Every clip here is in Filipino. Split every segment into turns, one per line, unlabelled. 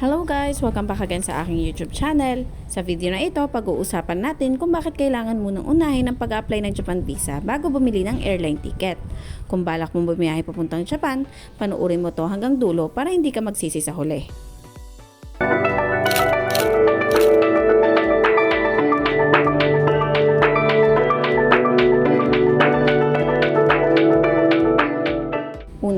Hello guys! Welcome back again sa aking YouTube channel. Sa video na ito, pag-uusapan natin kung bakit kailangan munang unahin ang pag-apply ng Japan Visa bago bumili ng airline ticket. Kung balak mong bumiyahe papuntang Japan, panuorin mo to hanggang dulo para hindi ka magsisi sa huli.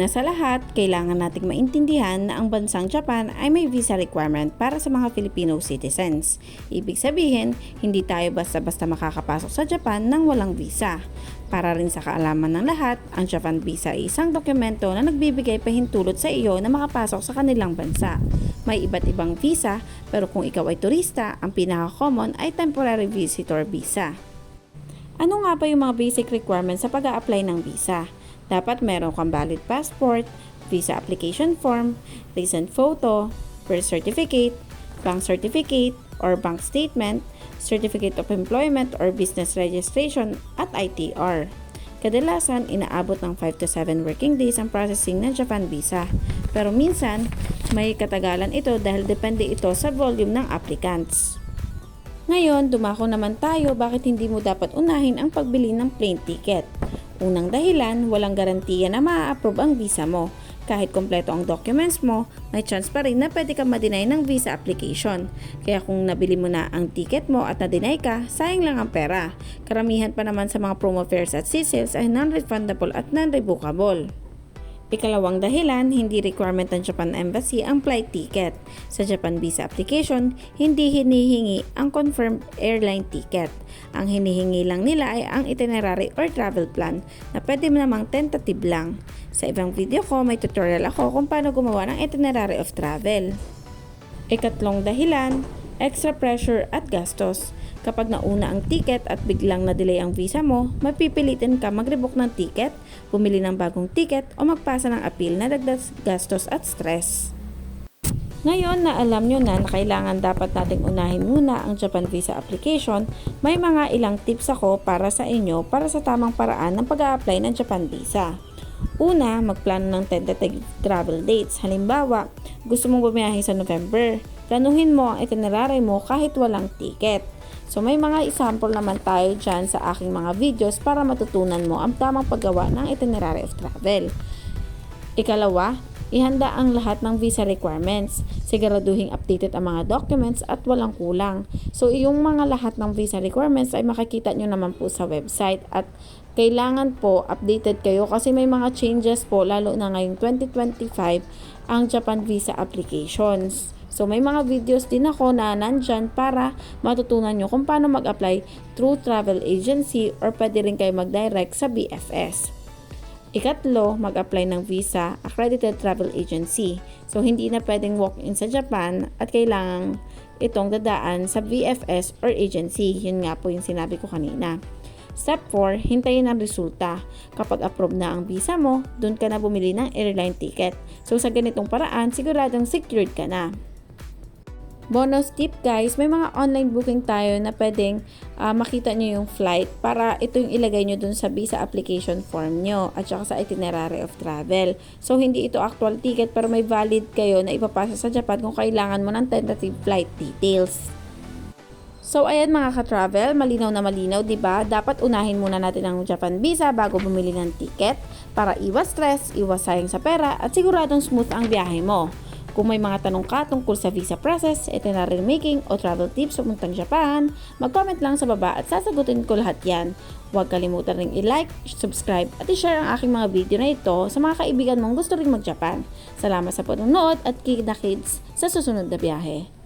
Una sa lahat, kailangan nating maintindihan na ang bansang Japan ay may visa requirement para sa mga Filipino citizens. Ibig sabihin, hindi tayo basta-basta makakapasok sa Japan nang walang visa. Para rin sa kaalaman ng lahat, ang Japan visa ay isang dokumento na nagbibigay pahintulot sa iyo na makapasok sa kanilang bansa. May iba't ibang visa, pero kung ikaw ay turista, ang pinaka-common ay temporary visitor visa. Ano nga ba yung mga basic requirements sa pag apply ng visa? Dapat meron kang valid passport, visa application form, recent photo, birth certificate, bank certificate or bank statement, certificate of employment or business registration at ITR. Kadalasan, inaabot ng 5 to 7 working days ang processing ng Japan visa. Pero minsan, may katagalan ito dahil depende ito sa volume ng applicants. Ngayon, dumako naman tayo bakit hindi mo dapat unahin ang pagbili ng plane ticket. Unang dahilan, walang garantiya na maa-approve ang visa mo. Kahit kompleto ang documents mo, may chance pa rin na pwede ka ma-deny ng visa application. Kaya kung nabili mo na ang ticket mo at na-deny ka, sayang lang ang pera. Karamihan pa naman sa mga promo fares at sales ay non-refundable at non-revocable. Ikalawang dahilan, hindi requirement ng Japan Embassy ang flight ticket. Sa Japan visa application, hindi hinihingi ang confirmed airline ticket. Ang hinihingi lang nila ay ang itinerary or travel plan na pwede namang tentative lang. Sa ibang video ko, may tutorial ako kung paano gumawa ng itinerary of travel. Ikatlong dahilan, extra pressure at gastos. Kapag nauna ang ticket at biglang na-delay ang visa mo, mapipilitin ka mag-rebook ng ticket, bumili ng bagong ticket o magpasa ng appeal na dagdag gastos at stress. Ngayon na alam nyo na na kailangan dapat nating unahin muna ang Japan Visa application, may mga ilang tips ako para sa inyo para sa tamang paraan ng pag apply ng Japan Visa. Una, magplano ng tentative travel dates. Halimbawa, gusto mong bumiyahe sa November. Planuhin mo ang itinerary mo kahit walang ticket. So may mga example naman tayo dyan sa aking mga videos para matutunan mo ang tamang paggawa ng itinerary of travel. Ikalawa, ihanda ang lahat ng visa requirements. Siguraduhin updated ang mga documents at walang kulang. So, yung mga lahat ng visa requirements ay makikita nyo naman po sa website at kailangan po updated kayo kasi may mga changes po lalo na ngayong 2025 ang Japan visa applications. So may mga videos din ako na nandyan para matutunan nyo kung paano mag-apply through travel agency or pwede rin kayo mag-direct sa BFS. Ikatlo, mag-apply ng visa, accredited travel agency. So, hindi na pwedeng walk-in sa Japan at kailangan itong dadaan sa VFS or agency. Yun nga po yung sinabi ko kanina. Step 4, hintayin ang resulta. Kapag approve na ang visa mo, doon ka na bumili ng airline ticket. So, sa ganitong paraan, siguradong secured ka na. Bonus tip guys, may mga online booking tayo na pwedeng uh, makita nyo yung flight para ito yung ilagay nyo dun sa visa application form nyo at saka sa itinerary of travel. So hindi ito actual ticket pero may valid kayo na ipapasa sa Japan kung kailangan mo ng tentative flight details. So ayan mga ka-travel, malinaw na malinaw, 'di ba? Dapat unahin muna natin ang Japan visa bago bumili ng ticket para iwas stress, iwas sayang sa pera at siguradong smooth ang biyahe mo. Kung may mga tanong ka tungkol sa visa process, itinerary making o travel tips papuntang Japan, mag-comment lang sa baba at sasagutin ko lahat yan. Huwag kalimutan ring i-like, subscribe at i-share ang aking mga video na ito sa mga kaibigan mong gusto ring mag-Japan. Salamat sa panonood at kita kids sa susunod na biyahe.